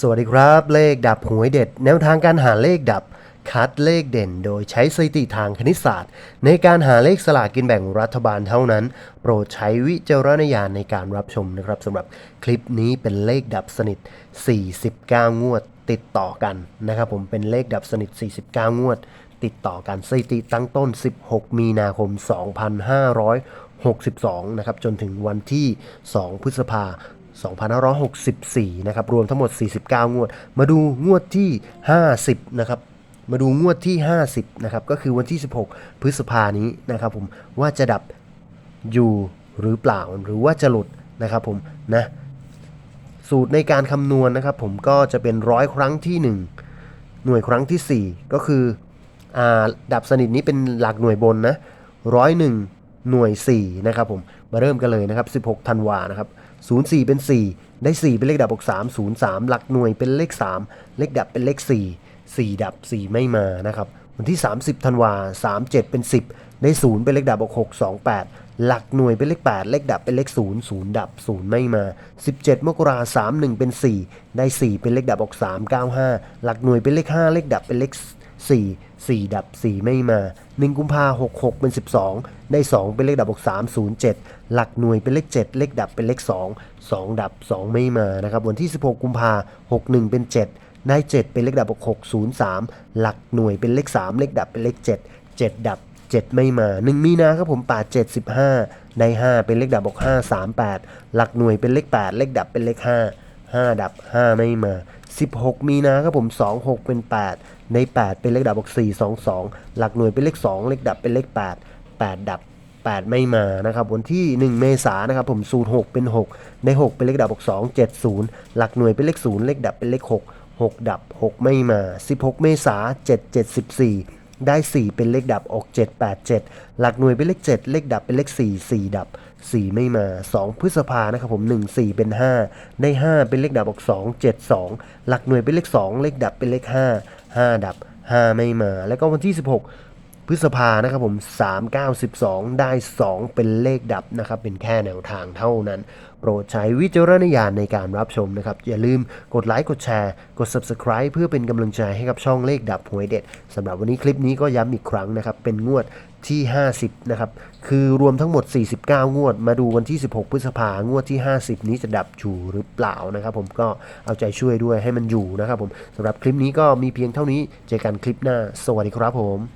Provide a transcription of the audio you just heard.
สวัสดีครับ เลขดับหวยเด็ด แนวทางการหาเลขดับ คัดเลขเด่น โดยใช้สถิติทางคณิตศาสตร์ ในการหาเลขสลากกินแบ่งรัฐบาลเท่านั้น โปรดใช้วิจารณญาณในการรับชมนะครับสำหรับคลิปนี้เป็นเลขดับสนิท 49 งวดติดต่อกันนะครับผมเป็นเลขดับสนิท 49 งวด ติดต่อกันสถิติตั้งต้น 16 มีนาคม 2562 นะครับ จนถึงวันที่ 2 พฤษภา 2564 นะครับ รวมทั้งหมด 49 งวด มาดูงวดที่ 50 นะครับ มาดูงวดที่ 50 นะครับ ก็คือวันที่ 16 พฤษภานี้นะครับผม ว่าจะดับอยู่หรือเปล่า หรือว่าจะหลุดนะครับผม นะ สูตรในการคำนวณนะครับผมก็จะเป็นร้อยครั้งที่ 1 หน่วยครั้งทีสี่ 4 ก็คืออดับสนิทนี้เป็นหลักหน่วยบนนะร้อยหนึ่งหน่วย4นะครับผม มาเริ่มกันเลยนะครับ 16ธันวานะครับ 04 เป็น 4 ได้ 4 เป็นเลขดับบวก3 0 3 หลักหน่วยเป็นเลข 3 เลขดับเป็นเลข 4 4 ดับ 4 ไม่มานะครับวันที่ 30ธันวา37 เป็น 10 ได้ 0 เป็นเลขดับบวก6 2 8 หลักหน่วยเป็นเลข 8 เลขดับเป็นเลข 0 0 ดับ 0 ไม่มา 17 มกราสามหนึ่งเป็น 4 ได้ 4 เป็นเลขดับออก3 9 5 หลักหน่วยเป็นเลข 5 เลขดับเป็นเลข 4 4 ดับ 4 ไม่มา 1 กุมภา6 6 เป็น 12 ได้ 2 เป็นเลขดับออก3 0 7 หลักหน่วยเป็นเลข 7 เลขดับเป็นเลข 2 2 ดับ 2 ไม่มานะครับ วันที่ 16 กุมภา61 เป็น 7 ได้ 7 เป็นเลขดับออก6 0 3 หลักหน่วยเป็นเลข 3 เลขดับเป็นเลข 7 7 ดับ 7 ไม่มา 1 มีนาครับผม8 7 15ได้ 5 เป็นเลขดับ 6538 หลักหน่วยเป็นเลข 8 เลขดับเป็นเลข 5 5 ดับ 5 ไม่มา 16 มีนาครับผม 2 6 เป็น 8 ใน 8 เป็นเลขดับบอก4 2 2 หลักหน่วยเป็นเลข 2 เลขดับเป็นเลข 8 8 ดับ 8 ไม่มานะครับวันที่ 1 เมษายนนะครับผม0 6 เป็น 6 ใน 6 เป็นเลขดับบอก2 7 0 หลักหน่วยเป็นเลข 0 เลขดับเป็นเลข 6 6 ดับ 6 ไม่มา 16 เมษายน7 7 14 ได้ 4 เป็นเลขดับออก 7 8 7 หลักหน่วยเป็นเลข 7 เลขดับเป็นเลข 4 4 ดับ 4 ไม่มา 2 พฤษภานะครับผม 1 4 เป็น 5 ได้ 5 เป็นเลขดับออก 2 7 2 หลักหน่วยเป็นเลข 2 เลขดับเป็นเลข 5 5 ดับ 5 ไม่มา แล้วก็วันที่ 16 พฤษภานะครับผม 3 9 12 ได้ 2 เป็นเลขดับนะครับ เป็นแค่แนวทางเท่านั้น โปรดใช้วิจารณญาณในการรับชมนะครับ อย่าลืมกดไลค์กดแชร์กด Subscribe เพื่อเป็นกำลังใจให้กับช่องเลขดับหวยเด็ดสำหรับวันนี้คลิปนี้ก็ย้ำอีกครั้งนะครับ เป็นงวดที่ 50 นะครับ คือรวมทั้งหมด 49 งวด มาดูวันที่ 16 พฤษภางวดที่ 50 นี้จะดับอยู่หรือเปล่านะครับ ผมก็เอาใจช่วยด้วยให้มันอยู่นะครับผมสำหรับคลิปนี้ก็มีเพียงเท่านี้ เจอกันคลิปหน้า สวัสดีครับผม